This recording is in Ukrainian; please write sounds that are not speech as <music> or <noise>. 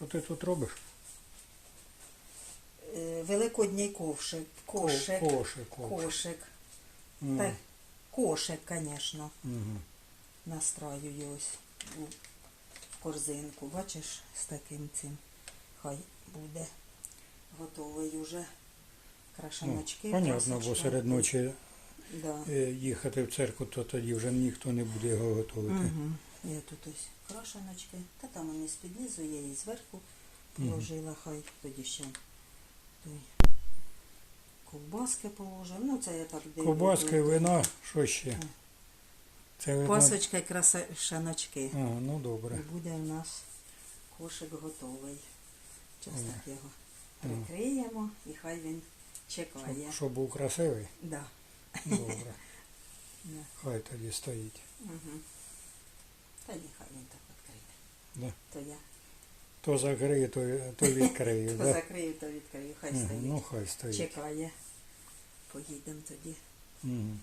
Що ти тут робиш? Е, Великодній ковшик, кошик, Ко- Кошик. кошик. кошик. Мгм. Та кошик, звісно, Мгм. настраюю ось у корзинку. Бачиш, з таким цим. Хай буде готовий уже крашаночки. Ну, Понятно, бо красочка. серед ночі Да. е, їхати в церкву, то тоді вже ніхто не буде його готувати. Угу. Я тут ось крашеночки. Та там вони з-під низу, я її зверху положила, хай тоді ще той ковбаски положимо. Ну, це я так дивлюсь. Ковбаски, вина, що ще? Це видно. Пасочка і крашаночки. А, ну добре. І буде у нас кошик готовий. Зараз так його прикриємо і хай він чекає. Щоб, щоб був красивий. Да. Добре. <laughs> Да. Хай тоді стоїть. Та нехай він так відкриє. Да. То я То закриє, то, то відкриє. <laughs> то да? закрию, то відкрию. Хай Мгм, стоїть. Ну хай стоїть. Чекає. Поїдемо тоді. Мгм.